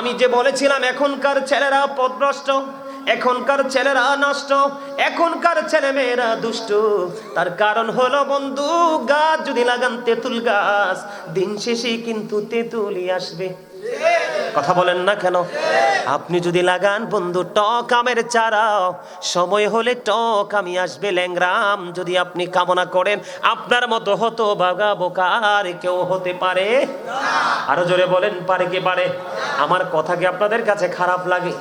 আমি যে বলেছিলাম, এখনকার ছেলেরা পদভ্রষ্ট, এখনকার ছেলেরা নষ্ট, এখনকার ছেলে মেয়েরা দুষ্ট। তার কারণ হলো বন্ধু গাছ, যদি লাগান তেঁতুল গাছ, দিন শেষে কিন্তু তেঁতুলই আসবে। কথা বলেন না কেন? আপনি যদি লাগান বন্ধু, টক আমের চারা। সময় হলে টক আমি আসবে ল্যাংরাম যদি আপনি কামনা করেন, আপনার মতো হতো বাগা বোকার কেউ হতে পারে। আরও জোরে বলেন, পারে কে পারে? আমার কথা কি আপনাদের কাছে খারাপ লাগে?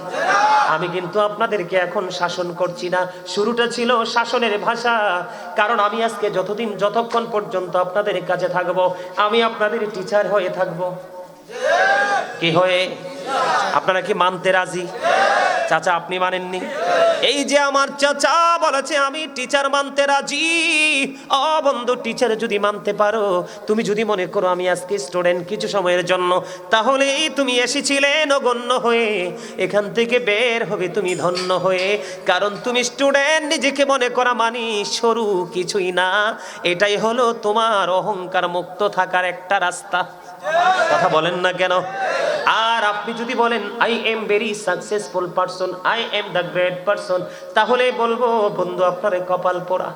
আমি কিন্তু আপনাদেরকে এখন শাসন করছি না। শুরুটা ছিল শাসনের ভাষা। কারণ আমি আজকে যতদিন, যতক্ষণ পর্যন্ত আপনাদের কাছে থাকব, আমি আপনাদের টিচার হয়ে থাকব। কি হয়ে? আপনারা কি মানতে রাজি? চাচা, আপনি মানেননি? এই যে আমার চাচা বলেছে, আমি টিচার মানতে রাজি। ও বন্ধু টিচার যদি মানতে পারো, তুমি যদি মনে করো আমি আজকে স্টুডেন্ট কিছু সময়ের জন্য, তাহলেই তুমি এসেছিলে নগণ্য হয়ে। এখান থেকে বের হবে তুমি ধন্য হয়ে। কারণ তুমি স্টুডেন্ট নিজেকে মনে করা মানি সরু কিছুই না। এটাই হলো তোমার অহংকার মুক্ত থাকার একটা রাস্তা। কথা বলেন না কেন? আর আপনি যদি বলেন I am very successful person I am the great person তাহলে বলব, বন্ধু, আপনার কপাল পোড়া।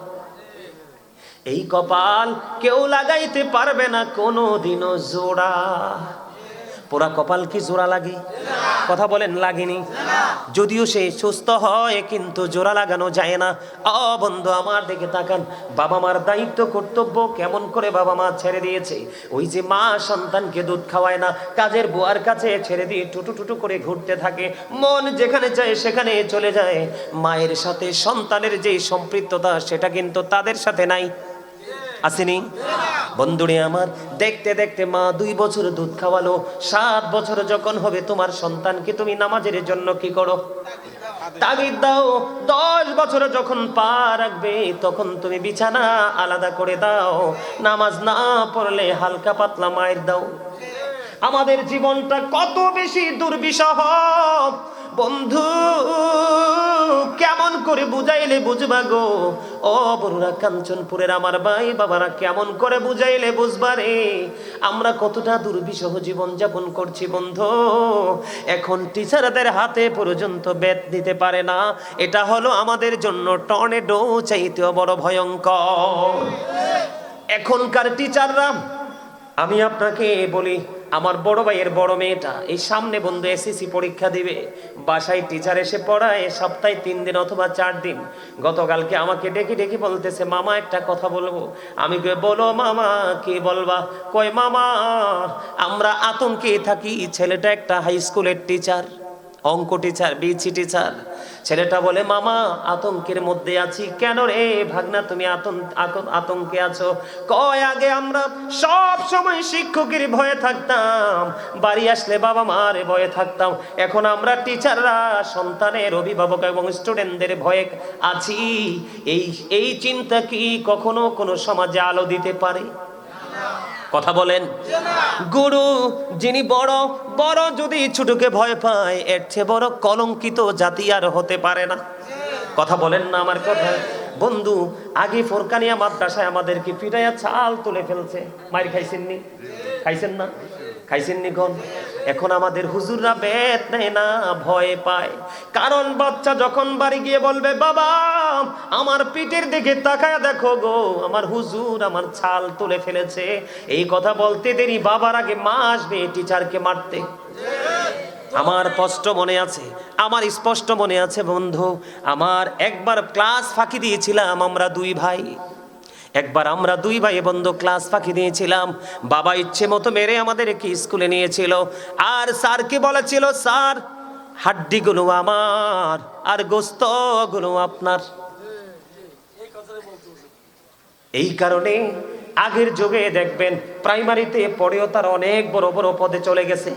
এই কপাল কেউ লাগাইতে পারবে না কোনো দিনও জোড়া। পোড়া কপাল কি জোড়া লাগে? কথা বলেন, লাগেনি। যদিও সে সুস্থ হয়, কিন্তু জোড়া লাগানো যায় না। অ বন্ধু, আমার দিকে তাকান। বাবা মার দায়িত্ব, কর্তব্য কেমন করে বাবা মা ছেড়ে দিয়েছে? ওই যে মা সন্তানকে দুধ খাওয়ায় না, কাজের বুয়ার কাছে ছেড়ে দিয়ে টুটু টুটু করে ঘুরতে থাকে। মন যেখানে চায়, সেখানে চলে যায়। মায়ের সাথে সন্তানের যে সম্পৃক্ততা, সেটা কিন্তু তাদের সাথে নাই। আসেনি? বন্ধুরে আমার, দেখতে দেখতে মা দুই বছর দুধ খাওয়ালো, সাত বছর যখন হবে, তোমার সন্তানকে তুমি নামাজের জন্য কি করো? তাগিদ দাও, দশ বছর যখন পা রাখবে, তখন তুমি বিছানা আলাদা করে দাও, নামাজ না পড়লে হালকা পাতলা মায়ের দাও। আমাদের জীবনটা কত বেশি দুর্বিষহ! বন্ধু, কেমন করে বুঝাইলে বুঝবা গো? ও বড়ুরা কাঞ্চনপুরের আমার ভাই বাবারা, কেমন করে বুঝাইলে বুঝবা রে? আমরা কতটা দুর্বিষহ জীবন যাপন করছি বন্ধু। এখন টিচারদের হাতে পর্যন্ত বেত দিতে পারে না। এটা হলো আমাদের জন্য টর্নেডো, চাইতেও বড় ভয়ঙ্কর। এখনকার টিচাররা, আমি আপনাকে বলি আমার বড় ভাইয়ের বড় মেয়েটা এই সামনে বন্ধু এসএসসি পরীক্ষা দিবে। বাসায় টিচার এসে পড়ায় সপ্তাহে তিন দিন অথবা চার দিন। গতকালকে আমাকে ডেকে ডেকে বলতেছে, মামা, একটা কথা বলব। আমি বলো, মামা, কি বলবা? কয়, মামা, আমরা আতঙ্কে থাকি। ছেলেটা একটা হাই স্কুলের টিচার অঙ্ক টিচার বিচি টিচার ছেলেটা বলে, মামা, আতঙ্কের মধ্যে আছি কেন রে? ভাগনা, তুমি আতঙ্ক আছো। কয় আগে আমরা সব সময় শিক্ষকের ভয়ে থাকতাম। বাড়ি আসলে বাবা মার ভয়ে থাকতাম। এখন আমরা টিচাররা, সন্তানের অভিভাবক এবং স্টুডেন্টদের ভয়ে আছি। এই এই চিন্তা কি কখনো কোনো সমাজে আলো দিতে পারে? কথা বলেন। গুরু যিনি বড় বড় যদি ছোটকে ভয় পায় এর চেয়ে বড় কলঙ্কিত জাতি আর হতে পারে না। কথা বলেন না আমার কথা। বন্ধু আগে ফোরকানিয়া মাদ্রাসায় আমাদেরকে পিটাইয়া চাল তুলে ফেলছে। মার খাইছেননি খাইছেন না? খাইছেননি কোন? এখন আমাদের হুজুররা বেত নেয় না, ভয় পায়। কারণ বাচ্চা যখন বাড়ি গিয়ে বলবে, বাবা, আমার পিঠের দিকে তাকায় দেখো গো, আমার হুজুর আমার ছাল তুলে ফেলেছে। এই কথা বলতে দেরি, বাবার আগে মা আসবে, টিচারকে মারতে। আমার স্পষ্ট মনে আছে, আমার স্পষ্ট মনে আছে বন্ধু, আমার একবার ক্লাস ফাঁকি দিয়েছিলাম আমরা দুই ভাই। একবার আমরা দুই ভাই বন্ধু ক্লাস ফাঁকি দিয়েছিলাম। বাবা ইচ্ছে মতো মেরে আমাদের আমাদেরকে স্কুলে নিয়েছিল। আর স্যারকে বলেছিল? স্যার, হাড্ডিগুলো আমার আর গোস্তগুলো আপনার। এই কারণে আগের যুগে দেখবেন, প্রাইমারিতে পড়েও তার অনেক বড় বড় পদে চলে গেছে।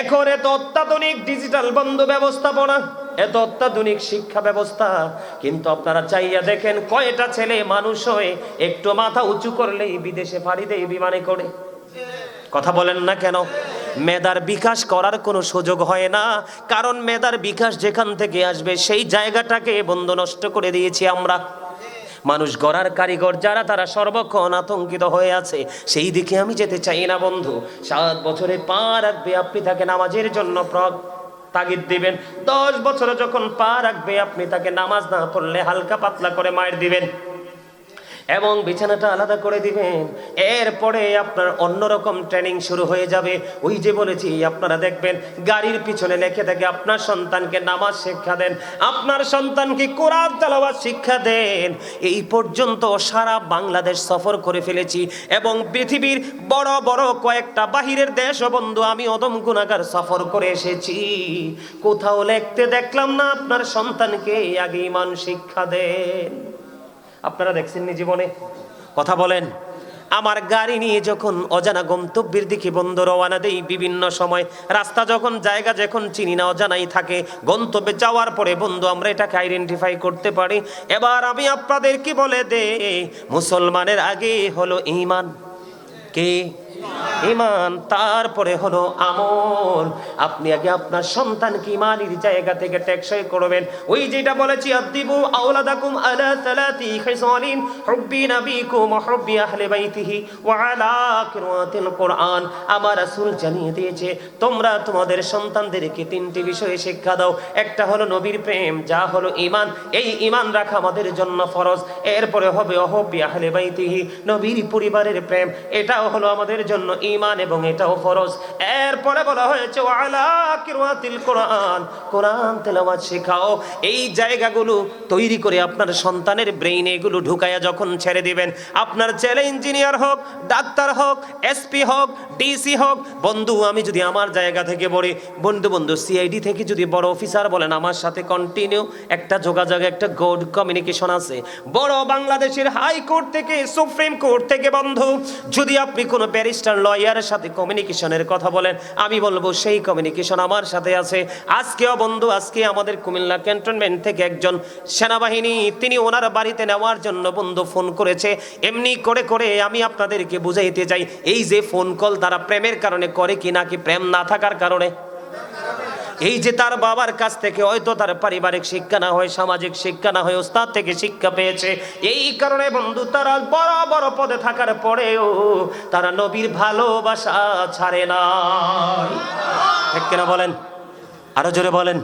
এখন এত অত্যাধুনিক ডিজিটাল বন্ধ ব্যবস্থাপনা এত অত্যাধুনিক শিক্ষা ব্যবস্থা, কিন্তু আপনারা চাইয়া দেখেন কয়টা ছেলে মানুষ হয়ে একটু মাথা উঁচু করলেই বিদেশে পাড়ি দেয় বিমানে করে। কথা বলেন না কেন? মেধার বিকাশ করার কোনো সুযোগ হয় না। কারণ মেধার বিকাশ যেখান থেকে আসবে, সেই জায়গাটাকে বন্ধ নষ্ট করে দিয়েছি আমরা। মানুষ গড়ার কারিগর যারা, তারা সর্বক্ষণ আতঙ্কিত হয়ে আছে। সেই দিকে আমি যেতে চাই না, বন্ধু। সাত বছরে পা রাখবে আপনি তাকে নামাজের জন্য প্র- তাগিদ দিবেন। দশ বছরে যখন পা রাখবে, আপনি তাকে নামাজ না পড়লে হালকা পাতলা করে মায়ের দিবেন। এবং বিছানাটা আলাদা করে দিবেন। এরপরে আপনার অন্যরকম ট্রেনিং শুরু হয়ে যাবে। ওই যে বলেছি, আপনারা দেখবেন গাড়ির পিছনে লেখে থাকে, আপনার সন্তানকে নামাজ শিক্ষা দেন। আপনার সন্তানকে কোরআন তেলাওয়াত শিক্ষা দেন। এই পর্যন্ত সারা বাংলাদেশ সফর করে ফেলেছি এবং পৃথিবীর বড় বড় কয়েকটা বাহিরের দেশ বন্ধু, আমি অদম গুণাগার সফর করে এসেছি। কোথাও লিখতে দেখলাম না, আপনার সন্তানকে আগে ইমান শিক্ষা দেন। আপনারা দেখছেন নি জীবনে? কথা বলেন। আমার গাড়ি নিয়ে যখন অজানা গন্তব্যের দিকে বন্ধ রওয়ানা দেই, বিভিন্ন সময় রাস্তা যখন, জায়গা যখন চিনি না, অজানাই থাকে। গন্তব্যে যাওয়ার পরে বন্ধু, আমরা এটাকে আইডেন্টিফাই করতে পারি। এবার আমি আপনাদেরকে বলে দে মুসলমানের আগে হলো ইমান। কে? ইমান তারপরে হলো আমল। আপনি আগে আপনার সন্তানকে ইমানের জায়গা থেকে টেকসই করবেন। ওই যেটা বলেছি আদিবু আওলাদাকুম আলা সালাতি খিসালিন নাবিকুম আহলি বাইতিহি ওয়া আলা কিরাতিল কোরআন। আমার রাসূল জানিয়ে দিয়েছে, তোমরা তোমাদের সন্তানদেরকে তিনটি বিষয়ে শিক্ষা দাও। একটা হলো নবীর প্রেম, যা হলো ইমান এই ইমান রাখা আমাদের জন্য ফরজ। এরপরে হবে অহব্বি আহলে বাইতিহি, নবীর পরিবারের প্রেম। এটাও হলো আমাদের জন্য ইমান এবং এটাও ফরজ। এরপরে বলা হয়েছে, ওয়ালা কিরাতিল কোরআন। কোরআন তেলাওয়াত শেখাও। এই জায়গাগুলো তৈরি করে আপনার সন্তানের ব্রেইনে এগুলো ঢুকায়া যখন ছেড়ে দিবেন, আপনার ছেলে ইঞ্জিনিয়ার হোক, ডাক্তার হোক, এসপি হোক, ডিসি হোক, বন্ধু, আমি যদি আমার জায়গা থেকে বলি বন্ধু বন্ধু, সিআইডি থেকে যদি বড় অফিসার বলেন, আমার সাথে কন্টিনিউ একটা যোগাযোগ, একটা গুড কমিউনিকেশন আছে। বড় বাংলাদেশের হাইকোর্ট থেকে, সুপ্রিম কোর্ট থেকে, বন্ধু, যদি আপনি কোনো ব্যারিস্টার লয়ারের সাথে কমিউনিকেশনের কথা বলেন। আমি বলব সেই কমিউনিকেশন আমার সাথে আছে। আজকেও বন্ধু, আজকে আমাদের কুমিল্লা ক্যান্টনমেন্ট থেকে একজন সেনাবাহিনী, তিনি ওনার বাড়িতে নেওয়ার জন্য বন্ধু ফোন করেছে। এমনি করে করে আমি আপনাদেরকে বুঝাইতে চাই, এই যে ফোন কল তারা প্রেমের কারণে করে কি নাকি প্রেম না থাকার কারণে? এই যে তার বাবার কাছ থেকে হয়তো তার পারিবারিক শিক্ষা না হয়, সামাজিক শিক্ষা না হয়, ওস্তাদ থেকে শিক্ষা পেয়েছে। এই কারণে বন্ধু, তারা বড় বড় পদে থাকার পরেও তারা নবীর ভালোবাসা ছাড়ে না। ঠিক কিনা বলেন? আরও জোরে বলেন।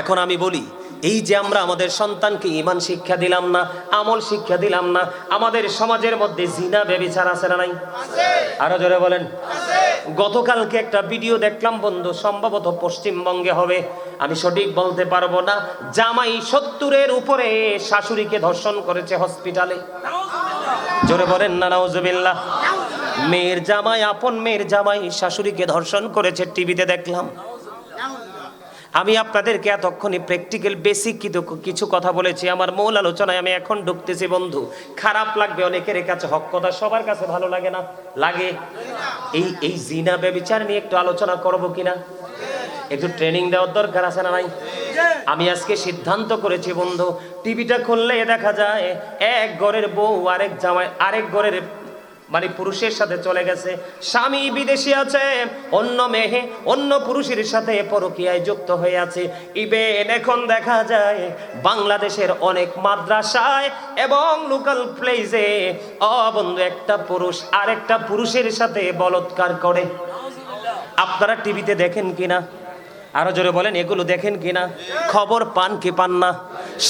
এখন আমি বলি, এই যে আমরা আমাদের সন্তানকে ইমান শিক্ষা দিলাম না, আমল শিক্ষা দিলাম না, আমাদের সমাজের মধ্যে জিনা, বেবিচার আছে না নাই? আরও জোরে বলেন। গতকালকে একটা ভিডিও দেখলাম বন্ধু, সম্ভবত পশ্চিমবঙ্গে হবে। আমি সঠিক বলতে পারব না। জামাই সত্তরের উপরে শাশুড়িকে ধর্ষণ করেছে হসপিটালে। জোরে বলেন না, নাউজুবিল্লাহ। মেয়ের জামাই, আপন মেয়ের জামাই শাশুড়িকে ধর্ষণ করেছে, টিভিতে দেখলাম। আমি আপনাদেরকে এতক্ষণে প্র্যাকটিক্যাল বেসিক কিছু কথা বলেছি। আমার মূল আলোচনায় আমি এখন ঢুকতেছি, বন্ধু। খারাপ লাগবে অনেকের কাছে, হক কথা সবার কাছে ভালো লাগে না। লাগে? এই এই জিনা ব্যবিচার নিয়ে একটু আলোচনা করব কিনা? একটু ট্রেনিং দেওয়ার দরকার আছে না নাই? আমি আজকে সিদ্ধান্ত করেছি, বন্ধু। টিভিটা খুললে দেখা যায়, এক ঘরের বউ, আরেক জামাই, আরেক ঘরের মানে পুরুষের সাথে চলে গেছে, স্বামী বিদেশে আছে, অন্য মেহে অন্য পুরুষের সাথে পরকীয়ায় যুক্ত হয়ে আছে। ইবেন এখন দেখা যায়, বাংলাদেশের অনেক মাদ্রাসায় এবং লোকাল প্লেসে অবন্ধু একটা পুরুষ আরেকটা পুরুষের সাথে বলৎকার করে। আপনারা টিভিতে দেখেন কিনা? আরও জোরে বলেন, এগুলো দেখেন কিনা? খবর পান কি পান না?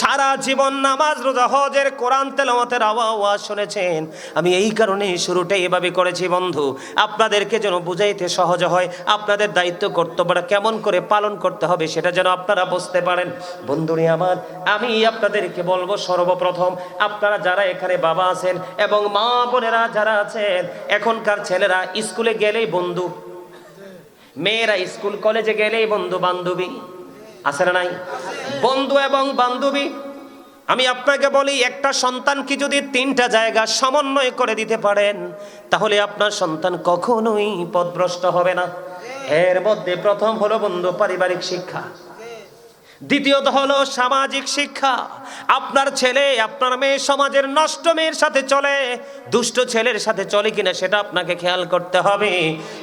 সারা জীবন নামাজ, রোজা, হজের কোরআন তেলাওয়াতের আওয়াজ শুনেছেন। আমি এই কারণে শুরুটা এভাবে করেছি, বন্ধু। আপনাদেরকে যেন বুঝাইতে সহজ হয়, আপনাদের দায়িত্ব কর্তব্যটা কেমন করে পালন করতে হবে সেটা যেন আপনারা বুঝতে পারেন। বন্ধুরে আমার, আমি আপনাদেরকে বলব সর্বপ্রথম, আপনারা যারা এখানে বাবা আছেন এবং মা বোনেরা যারা আছেন, এখনকার ছেলেরা স্কুলে গেলেই বন্ধু মেয়েরা স্কুল, কলেজে গেলেই বন্ধু বান্ধবী। আছে না নাই? বন্ধু এবং বান্ধবী, আমি আপনাকে বলি, একটা সন্তানকে যদি তিনটা জায়গা সমন্বয় করে দিতে পারেন, তাহলে আপনার সন্তান কখনোই পদভ্রষ্ট হবে না। এর মধ্যে প্রথম হলো বন্ধু পারিবারিক শিক্ষা। দ্বিতীয়ত হলো সামাজিক শিক্ষা। আপনার ছেলে, আপনার মেয়ে সমাজের নষ্ট মেয়ের সাথে চলে, দুষ্ট ছেলের সাথে চলে কিনা সেটা আপনাকে খেয়াল করতে হবে।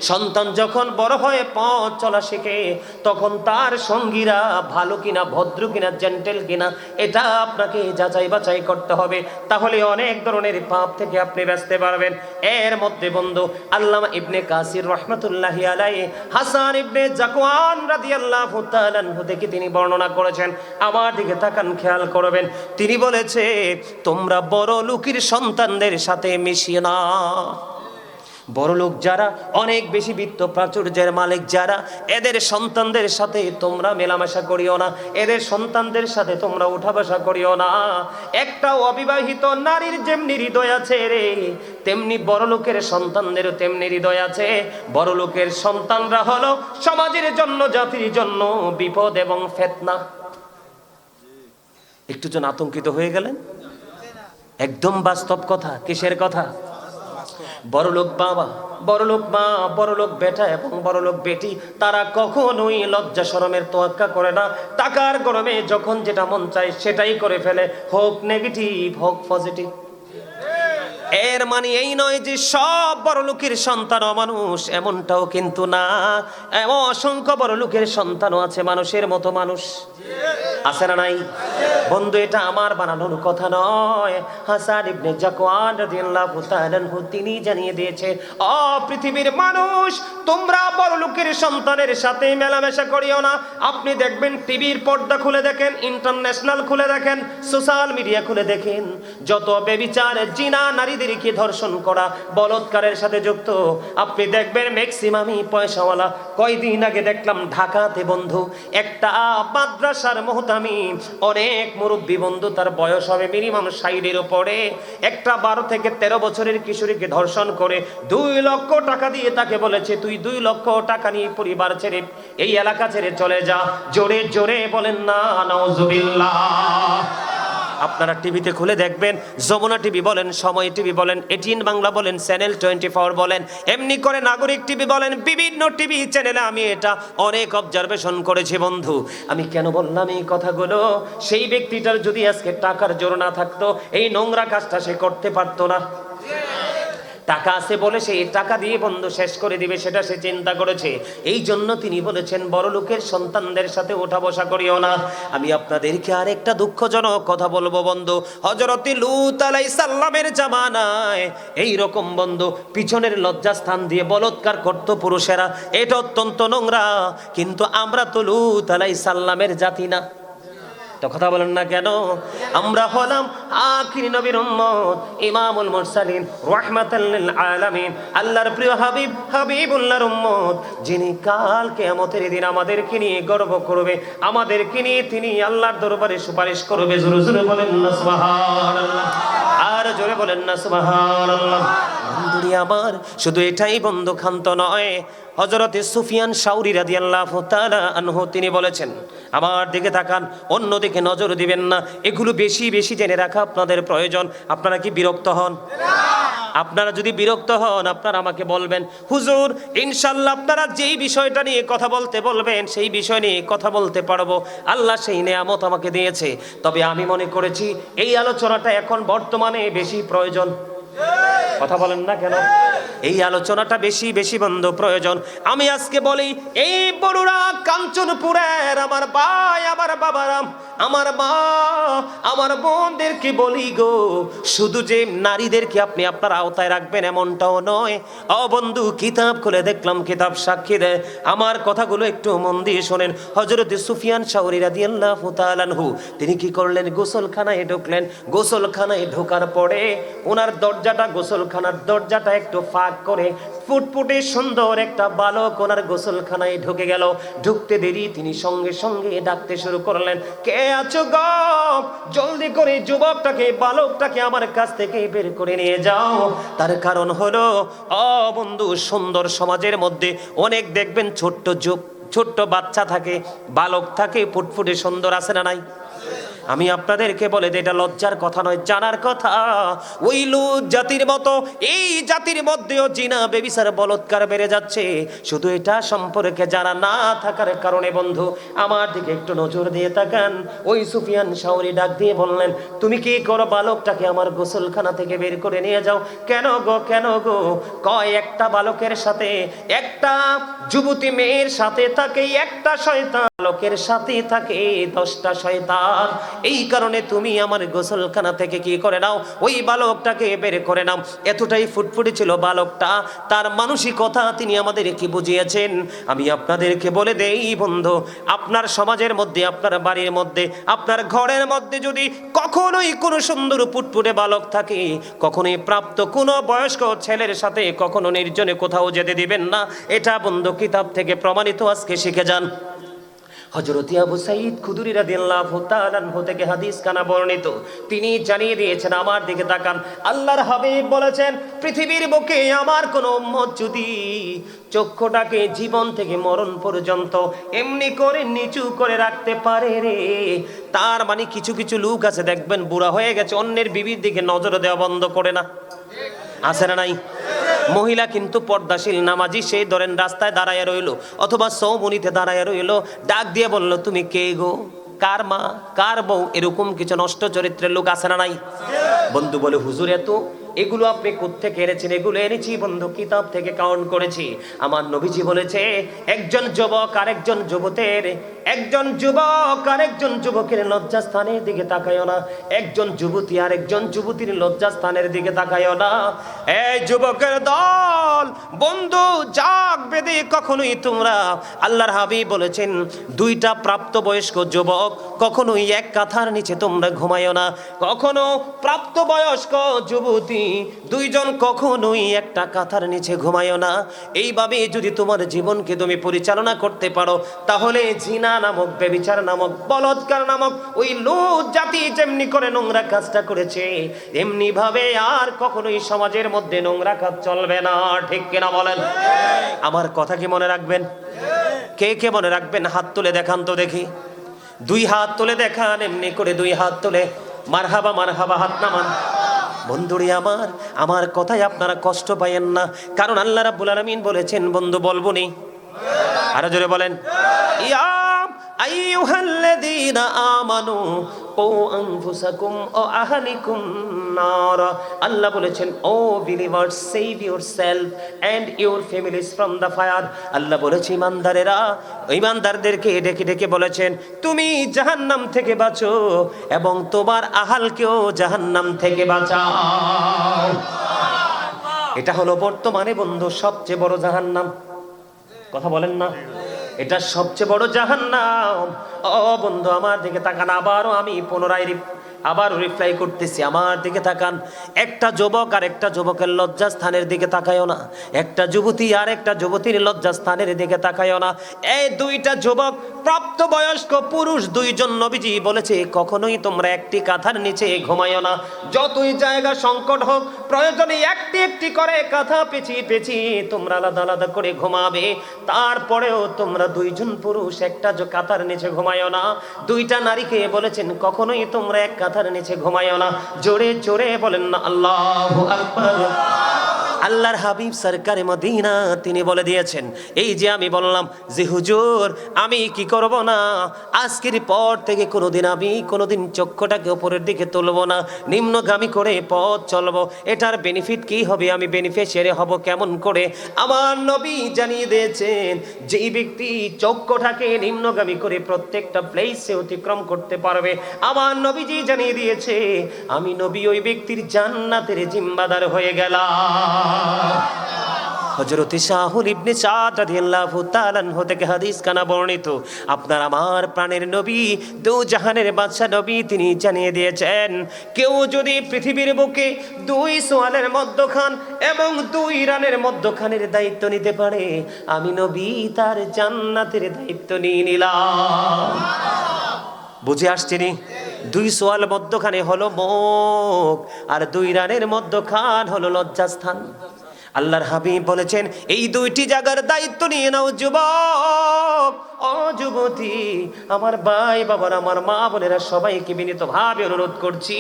সন্তান যখন বড় হয়ে পথ চলা শেখে, তখন তার সঙ্গীরা ভালো কিনা, ভদ্র কিনা জেন্টেল কিনা, এটা আপনাকে যাচাই বাছাই করতে হবে। তাহলে অনেক ধরনের পাপ থেকে আপনি বাঁচতে পারবেন। এর মধ্যে বন্ধু, আল্লামা ইবনে কাসির রহমতুল্লাহি আলাই হাসান ইবনে জাকওয়ান রাদিয়াল্লাহু তাআলা থেকে তিনি বর্ণনা করেছেন। আমার দিকে তাকান, খেয়াল করবেন। তিনি বলেছে, তোমরা বড় লোকের সন্তানদের সাথে মিশিয়ে না। বড় লোক যারা, অনেক বেশি বিত্ত প্রাচুর্যের মালিক যারা, এদের সন্তানদের সাথে তোমরা মেলামেশা করিও না, এদের সন্তানদের সাথে তোমরা উঠা বসা করিও না। একটা অবিবাহিত নারীর যেমনি হৃদয় আছে রে, তেমনি বড় লোকের সন্তানদেরও তেমনি হৃদয় আছে। বড় লোকের সন্তানরা হলো সমাজের জন্য, জাতির জন্য বিপদ এবং ফেতনা। একটু জন আতঙ্কিত হয়ে গেলেন? একদম বাস্তব কথা, কিসের কথা? বড়লোক বাবা, বড়লোক মা, বড়লোক বেটা এবং বড়লোক বেটি, তারা কখনোই লজ্জা শরমের তোয়াক্কা করে না। টাকার গরমে যখন যেটা মন চায় সেটাই করে ফেলে, হোক নেগেটিভ হোক পজিটিভ এর মানে এই নয় যে সব বড় লোকের সন্তান মানুষ, এমনটাও কিন্তু না। এমন অসংখ্য বড় লোকের সন্তানও আছে মানুষের মতো মানুষ। আছে না নাই? বন্ধু, এটা আমার বানানোর কথা নয়। হাসান ইবনে জাকওয়ান রাদিয়াল্লাহু তাআলা তিনি জানিয়ে দিয়েছে ও পৃথিবীর মানুষ, তোমরা বড় লোকের সন্তানের সাথে মেলামেশা করিও না। আপনি দেখবেন টিভির পর্দা খুলে দেখেন, ইন্টারন্যাশনাল খুলে দেখেন, সোশ্যাল মিডিয়া খুলে দেখেন। যত বেবিচার জিনা, নারীদেরকে ধর্ষণ করা, বলৎকারের সাথে যুক্ত। আপনি দেখবেন ম্যাক্সিমামই পয়সাওয়ালা। কয়দিন আগে দেখলাম ঢাকাতে বন্ধু, একটা মাদ্রাসার মোহতামি অনেক মুরব্বী বন্ধু, তার বয়স হবে মিনিমাম সাইডের উপরে। একটা বারো থেকে তেরো বছরের কিশোরীকে ধর্ষণ করে দুই লক্ষ টাকা দিয়ে তাকে বলেছে, তুই দুই লক্ষ টাকা নিয়ে পরিবার ছেড়ে এই এলাকা ছেড়ে চলে যা। জোরে জোরে বলেন, না নওজুবিল্লাহ আপনারা টিভিতে খুলে দেখবেন, যমুনা টিভি বলেন, সময় টিভি বলেন, এটিএন বাংলা বলেন, চ্যানেল টোয়েন্টি ফোর বলেন, এমনি করে নাগরিক টিভি বলেন, বিভিন্ন টিভি চ্যানেলে আমি এটা অনেক অবজারভেশন করেছি বন্ধু। আমি কেন বললাম এই কথাগুলো? সেই ব্যক্তিটার যদি আজকে টাকার জোর না থাকতো, এই নোংরা কাজটা সে করতে পারতো না। টাকা আছে বলে সে টাকা দিয়ে বন্ধু শেষ করে দিবে, সেটা সে চিন্তা করেছে। এই জন্য তিনি বলেছেন, বড় লোকের সন্তানদের সাথে ওঠা বসা করিও না। আমি আপনাদেরকে আরেকটা দুঃখজনক কথা বলব বন্ধু। হজরতি লুত আলাই সাল্লামের জামানায় এই রকম বন্ধু, পিছনের লজ্জাস্থান দিয়ে বলৎকার করতো পুরুষেরা, এটা অত্যন্ত নোংরা। কিন্তু আমরা তো লুত আলাই সাল্লামের জাতি না। তো কথা বলেন না কেন? আমরা হলাম আখিরি নবীর উম্মত ইমামুল মুরসালিন রাহমাতাল লিল আলামিন। আল্লাহর প্রিয় হাবিব, হাবিবুল্লাহর উম্মত, যিনি কাল কিয়ামতের দিন আমাদেরকে নিয়ে গর্ব করবে, আমাদেরকে নিয়ে তিনি আল্লাহর দরবারে সুপারিশ করবে। জোরে জোরে বলেন না, সুবহানাল্লাহ। আর জোরে বলেন না, সুবহানাল্লাহ। বন্ধুরি আমার, শুধু এটাই বন্ধু খান্ত নয় হজরতে সুফিয়ান সাউরি রাদিয়াল্লাহু তাআলা আনহু তিনি বলেছেন, আমার দিকে তাকান অন্য দিকে নজর দিবেন না, এগুলো বেশি বেশি জেনে রাখা আপনাদের প্রয়োজন, আপনারা কি বিরক্ত হন? আপনারা যদি বিরক্ত হন, আপনারা আমাকে বলবেন, হুজুর, ইনশাল্লাহ আপনারা যেই বিষয়টা নিয়ে কথা বলতে বলবেন, সেই বিষয় নিয়ে কথা বলতে পারব। আল্লাহ সেই নেয়ামত আমাকে দিয়েছে। তবে আমি মনে করেছি, এই আলোচনাটা এখন বর্তমানে বেশি প্রয়োজন। কথা বলেন না কেন? এই আলোচনাটা বেশি বেশি বন্ধ প্রয়োজন। আমি আজকে বলি, এই বড়ুরা কাঞ্চনপুরের আমার ভাই, আমার বাবারাম আমার মা, আমার বোনদেরকে বলি গো? শুধু যে নারীদেরকে আপনি আপনার আওতায় রাখবেন এমনটাও নয়। ও বন্ধু, কিতাব খুলে দেখলাম, কিতাব সাক্ষী দেয় আমার কথাগুলো একটু মন দিয়ে শোনেন। হজরত সুফিয়ান শাহরি রাদিয়াল্লাহু তাআলাহু তিনি কি করলেন? গোসলখানায় ঢুকলেন। গোসলখানায় ঢোকার পরে ওনার দরজাটা, গোসলখানার দরজাটা একটু ফাঁক করে ফুটফুটে সুন্দর একটা বালক ওনার গোসলখানায় ঢুকে গেল। ঢুকতে দেরি, তিনি সঙ্গে সঙ্গে ডাকতে শুরু করলেন, কে আছো গো? জলদি করে যুবকটাকে, বালকটাকে আমার কাছ থেকে বের করে নিয়ে যাও। তার কারণ হলো, অ বন্ধু, সুন্দর সমাজের মধ্যে অনেক দেখবেন ছোট্ট যুব, ছোট্ট বাচ্চা থাকে, বালক থাকে, ফুটফুটে সুন্দর আছে না নাই? আমি আপনাদেরকে বলে দিই, এটা লজ্জার কথা নয় জানার কথা। ওই লুত জাতির মতো এই জাতির মধ্যেও জিনা বেবিসার বলৎকার বেড়ে যাচ্ছে। শুধু এটা সম্পর্কে জানা না থাকার কারণে বন্ধু আমার দিকে একটু নজর দিয়ে তাকান। ওই সুফিয়ান শাওরি ডাক দিয়ে বললেন তুমি কি করো বালকটাকে আমার গোসলখানা থেকে বের করে নিয়ে যাও? কেন গো কেন গো? কয় একটা বালকের সাথে একটা যুবতী মেয়ের সাথে থাকে একটা শয়তান বালকের সাথে থাকে দশটা শয়তান। এই কারণে তুমি আমার গোসলখানা থেকে কি করে নাও? ওই বালকটাকে বের করে নাও। এতটাই ফুটফুটে ছিল বালকটা। তার মানসিকতা তিনি আমাদের কি বুঝিয়েছেন। আমি আপনাদেরকে বলে দেই, বন্ধু, আপনার সমাজের মধ্যে, আপনার বাড়ির মধ্যে, আপনার ঘরের মধ্যে যদি কখনোই কোনো সুন্দর ফুটফুটে বালক থাকে, কখনোই প্রাপ্ত কোনো বয়স্ক ছেলের সাথে কখনো নির্জনে কোথাও যেতে দিবেন না। এটা বন্ধু কিতাব থেকে প্রমাণিত, আজকে শিখে যান। হজরত আবু সাইদ খুদুরি রাদিয়াল্লাহু তাআলা থেকে হাদিস কানা বর্ণিত। তিনি জানিয়ে দিয়েছেন, আমার দিকে তাকান। আল্লাহর হাবিব বলেছেন, পৃথিবীর বুকে আমার কোন উম্মত যদি চক্ষুটাকে জীবন থেকে মরণ পর্যন্ত এমনি করে নিচু করে রাখতে পারে রে, তার মানে কিছু কিছু লোক আছে, দেখবেন বুড়া হয়ে গেছে, অন্যের বিবির দিকে নজর দেওয়া বন্ধ করে না। আছে না নাই? মহিলা কিন্তু পর্দাশীল, নামাজি, সেই ধরেন রাস্তায় দাঁড়ায় রইল, অথবা সৌমনিতে দাঁড়ায় রইল, ডাক দিয়ে বলল, তুমি কে গো? কার মা? কার বউ? এরকম কিছু নষ্ট চরিত্রের লোক আছে না নাই? বন্ধু বলে, হুজুর, এত এগুলো আপনি কোত্থেকে এনেছেন? এগুলো এনেছি, বন্ধু, কিতাব থেকে কাউন্ট করেছি। আমার নবীজি বলেছে, একজন যুবক আরেকজন যুবতের, একজন যুবক আরেকজন যুবকের লজ্জাস্থানের দিকে তাকায়ও না। একজন যুবতী আরেকজন যুবতীর লজ্জাস্থানের দিকে তাকায়ও না। এই যুবকের দল, বন্ধু জাগ বেদে কখনোই তোমরা। আল্লাহর হাবিব বলেছেন, দুইটা প্রাপ্তবয়স্ক যুবক কখনোই এক কাঁথার নিচে তোমরা ঘুমায়ও না। কখনো প্রাপ্তবয়স্ক যুবতী দুইজন কখনোই একটা কাঁথার নিচে ঘুমায়ও না। এইভাবে যদি তোমার জীবনকে তুমি পরিচালনা করতে পারো, তাহলে জিনা নামক বেবিচার নামক, বলৎকার নামক ওই লোক জাতি যেমনি করে নোংরা কাজটা করেছে এমনি ভাবে আর কখনোই সমাজের মধ্যে নোংরা কাজ চলবে না। ঠিক কিনা বলেন? আমার কথা কি মনে রাখবেন? কে কে মনে রাখবেন? হাত তুলে দেখান তো দেখি। দুই হাত তুলে দেখান, এমনি করে দুই হাত তুলে। মারহাবা মারহাবা, হাত নামান। বন্ধুরে আমার আমার কথায় আপনারা কষ্ট পাইয়েন না। কারণ আল্লাহ রাব্বুল আলামিন বলেছেন, বন্ধু বলব নি। আরও জোরে বলেন। ইয়া আইয়ুহাল্লাযীনা আমানু আনফুসাকুম ও আল্লাহ বলেছেন, ও save and your families from the বলেছে, ইমানদারেরা ডেকে ডেকে বলেছেন, তুমি জাহান্নাম থেকে বাঁচো এবং তোমার আহালকেও জাহান্নাম থেকে বাঁচাও। এটা হলো বর্তমানে বন্ধু সবচেয়ে বড় জাহান্নাম। কথা বলেন না। এটা সবচেয়ে বড় জাহান্নাম। ও বন্ধু আমার দিকে তাকান। আবারও আমি পুনরায় আবার রিপ্লাই করতেছি, আমার দিকে তাকান। একটা যুবক আর একটা যুবকের লজ্জাস্থানের দিকে তাকায়ও না। একটা যুবতী আর একটা যুবতীর লজ্জাস্থানের দিকে তাকায়ও না। এই দুইটা যুবক প্রাপ্তবয়স্ক পুরুষ দুইজন নবীজি বলেছে, কখনোই তোমরা একটি কাঁথার নিচে ঘুমায়ও না। যতই জায়গা সংকট হোক, প্রয়োজনে একটি একটি করে কাঁথা পেঁচিয়ে পেঁচিয়ে তোমরা আলাদা আলাদা করে ঘুমাবে। তারপরেও তোমরা দুইজন পুরুষ একটা কাঁথার নিচে ঘুমায়ও না। দুইটা নারীকে বলেছেন, কখনোই তোমরা এক কাঁথার নিচে ঘুমায়ও না। জোরে জোরে বলেন না, আল্লাহ আল্লাহর হাবিব সরকারে মদিনা, তিনি বলে দিয়েছেন, এই যে আমি বললাম যে, হুজুর, আমি কি করব না? আজকের পর থেকে কোনোদিন আমি কোনোদিন চক্ষুটাকে উপরের দিকে তুলব না। নিম্নগামী করে পথ চলবো। এটার বেনিফিট কি হবে? আমি বেনিফিশিয়ারি হব কেমন করে? আমার নবী জানিয়ে দিয়েছেন, যেই ব্যক্তি চক্ষুটাকে নিম্নগামী করে প্রত্যেকটা প্লেসে অতিক্রম করতে পারবে। আমার নবীজি জানিয়ে দিয়েছে, আমি নবী ওই ব্যক্তির জান্নাতের জিম্বাদার হয়ে গেলাম। শাহুল ইবনে থেকে হাদিস কানা বর্ণিত, আপনার আমার প্রাণের নবী দু জাহানের নবী তিনি জানিয়ে দিয়েছেন, কেউ যদি পৃথিবীর বুকে দুই সোয়ালের মধ্যখান এবং দুই রানের মধ্যখানের দায়িত্ব নিতে পারে, আমি নবী তার জান্নাতের দায়িত্ব নিয়ে নিলাম। বুঝে আসছেনি দুই সোয়াল মধ্যখানে হলো মুখ, আর দুই রানের মধ্যখান হলো লজ্জাস্থান। আল্লাহর হাবিব বলেছেন, এই দুইটি জায়গার দায়িত্ব নিয়ে নাও যুবক। ও যুবতী, আমার ভাই বাবার, আমার মা বোনেরা সবাইকে বিনীত ভাবে অনুরোধ করছি,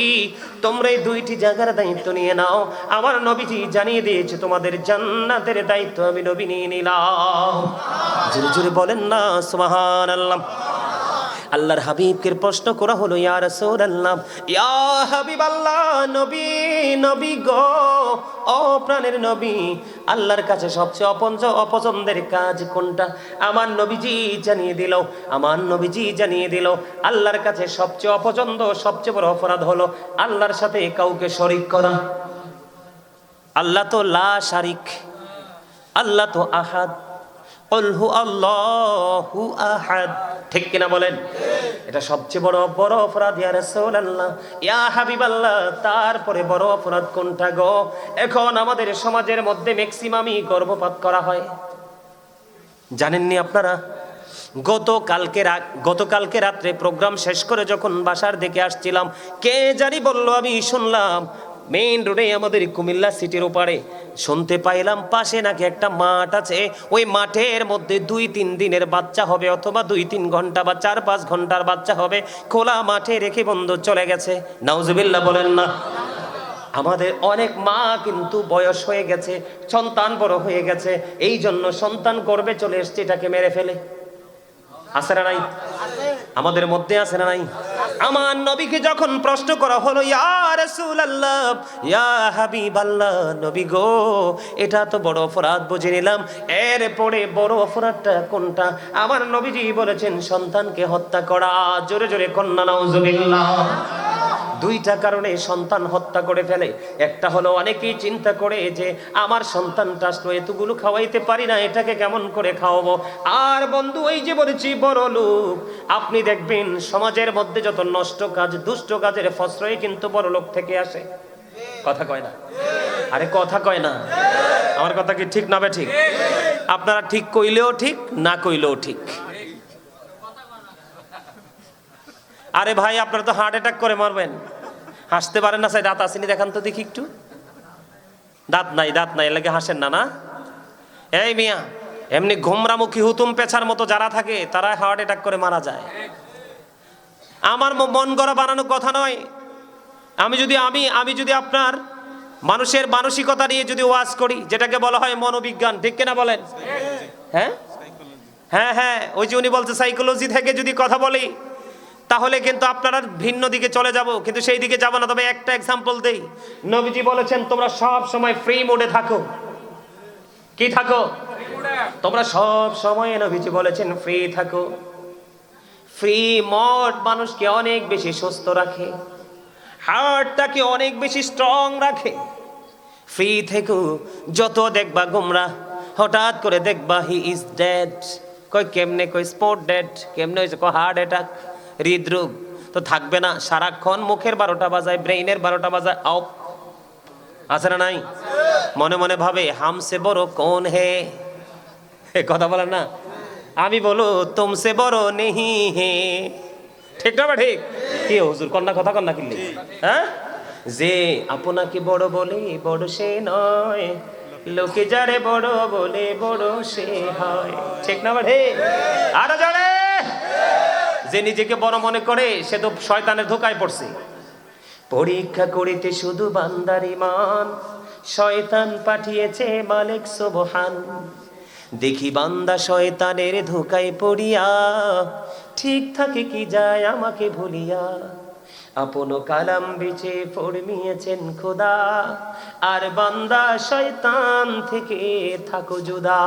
তোমরা এই দুইটি জায়গার দায়িত্ব নিয়ে নাও। আমার নবীজি জানিয়ে দিয়েছে, তোমাদের জান্নাতের দায়িত্ব আমি নবী নিয়ে নিলাম। জোরে জোরে বলেন না সুবহান আল্লাহ আল্লাহর হাবিবকে প্রশ্ন করা হলো, ইয়া রাসূলুল্লাহ, ইয়া হাবিব আল্লাহ নবী নবী গো, ও প্রাণের নবী, আল্লাহর কাছে সবচেয়ে অপঞ্চ অপছন্দের কাজ কোনটা? আমার নবীজি জানিয়ে দিল, আমার নবীজি জানিয়ে দিল, আল্লাহর কাছে সবচেয়ে অপছন্দ, সবচেয়ে বড় অপরাধ হলো আল্লাহর সাথে কাউকে শরিক করা। আল্লাহ তো লা শারিক, আল্লাহ তো আহাদ। আহাদ। কিনা বলেন? এটা সবচেয়ে বড় বড় অপরাধ, ইয়া হাবিবাল্লাহ, তারপরে বড় অপরাধ কোনটা গো? এখন আমাদের সমাজের মধ্যে ম্যাক্সিমামই গর্ভপাত করা হয়। জানেননি আপনারা? গতকালকে গতকালকে রাত্রে প্রোগ্রাম শেষ করে যখন বাসার দিকে আসছিলাম, কে জানি বলল, আমি শুনলাম মেইন রোডে আমাদের কুমিল্লা সিটির ওপারে। শুনতে পাইলাম পাশে নাকি একটা মাঠ আছে। ওই মাঠের মধ্যে দুই তিন দিনের বাচ্চা হবে অথবা দুই তিন ঘণ্টা বা চার পাঁচ ঘণ্টার বাচ্চা হবে। খোলা মাঠে রেখে বন্ধু চলে গেছে। নাউজুবিল্লাহ বলেন না। আমাদের অনেক মা কিন্তু বয়স হয়ে গেছে, সন্তান বড় হয়ে গেছে। এই জন্য সন্তান গর্বে চলে এসছে, এটাকে মেরে ফেলে। আছে না নাই? আমাদের মধ্যে আছে না নাই? আমার নবীকে যখন প্রশ্ন করা হলো, ইয়া রাসূলুল্লাহ, ইয়া হাবিবাল্লাহ, নবী গো, এটা তো বড় অপরাধ বুঝে নিলাম। এর পরে বড় অপরাধটা কোনটা? আমার নবীজি বলেছেন, সন্তানকে হত্যা করা। জোরে জোরে কন্যা দুইটা কারণে সন্তান হত্যা করে ফেলে। একটা হলো, অনেকেই চিন্তা করে যে, আমার সন্তানটা আসলো এতগুলো খাওয়াইতে পারি না, এটাকে কেমন করে খাওয়াবো? আর বন্ধু, ওই যে বলেছি বড় লোক আপনি দেখবেন সমাজের মধ্যে যত নষ্ট কাজ, দুষ্ট কাজের ফসরই কিন্তু বড় লোক থেকে আসে। কথা কয় না? আরে কথা কয় না। আমার কথা কি ঠিক না ঠিক আপনারা ঠিক কইলেও ঠিক, না কইলেও ঠিক। আরে ভাই, আপনারা তো হার্ট অ্যাটাক করে মারবেন। হাসতে পারেন না, স্যার, দাঁত আসেনি, দেখান তো দেখি একটু। দাঁত নাই দাঁত নাই লাগে হাসেন না না? এই মিয়া এমনি ঘুমরামুখী হুতুম পেছার মতো যারা থাকে তারা হার্ট অ্যাটাক করে মারা যায়। আমার মন গড়া বানানো কথা নয়। আমি যদি, আমি আমি যদি আপনার মানুষের মানসিকতা নিয়ে যদি ওয়াজ করি, যেটাকে বলা হয় মনোবিজ্ঞান, ঠিক কিনা বলেন? হ্যাঁ? হ্যাঁ হ্যাঁ ওই যে উনি বলছে সাইকোলজি থেকে যদি কথা বলি, তাহলে কিন্তু আপনারা ভিন্ন দিকে চলে যাব, কিন্তু সেই দিকে যাব না। তবে একটা এক্সাম্পল দেই। নবীজি বলেছেন, তোমরা সব সময় ফ্রি মোডে থাকো। কি থাকো? তোমরা সব সময় নবীজি বলেছেন, ফ্রি থাকো। ফ্রি মোড মানুষকে অনেক বেশি সুস্থ রাখে। হার্টটাকে অনেক বেশি স্ট্রং রাখে। ফ্রি থেকেও যত দেখবা গুমরা, হঠাৎ করে দেখবা হি ইজ ডেড। কই কেমনে, কই স্পট ডেড, কেমনে হয়েছে, কই হার্ট অ্যাটাক, হৃদরোগ। তো থাকবে না, সারাক্ষণ মুখের বারোটা বাজায়, ব্রেইনের বারোটা বাজায় আও আছে না নাই? মনে মনে ভাবে, হামসে বড় কোন হে? কথা বলেন না। আমি বলো, তুমসে বড় নেহি হে। ঠিক না ঠিক? কি হুজুর কন্যা কথা কন্যা কিনলে হ্যাঁ? যে আপনাকে বড় বলে, বড় সে নয়। লোকে যারে বড় বলে, বড় সে হয়। ঠিক না বা ঠিক? আরও যারে যে নিজেকে বড় মনে করে, সে তো শয়তানের ধোকায় পড়ছে। পরীক্ষা করিতে শুধু বান্দার ইমান। শয়তান পাঠিয়েছে মালিক সুবহান। দেখি বান্দা শয়তানের ধোকায় পড়িয়া, ঠিক থাকে কি যায় আমাকে ভুলিয়া। আপন কালাম বেঁচে ফর্মিয়েছেন খোদা, আর বান্দা শয়তান থেকে থাকো জুদা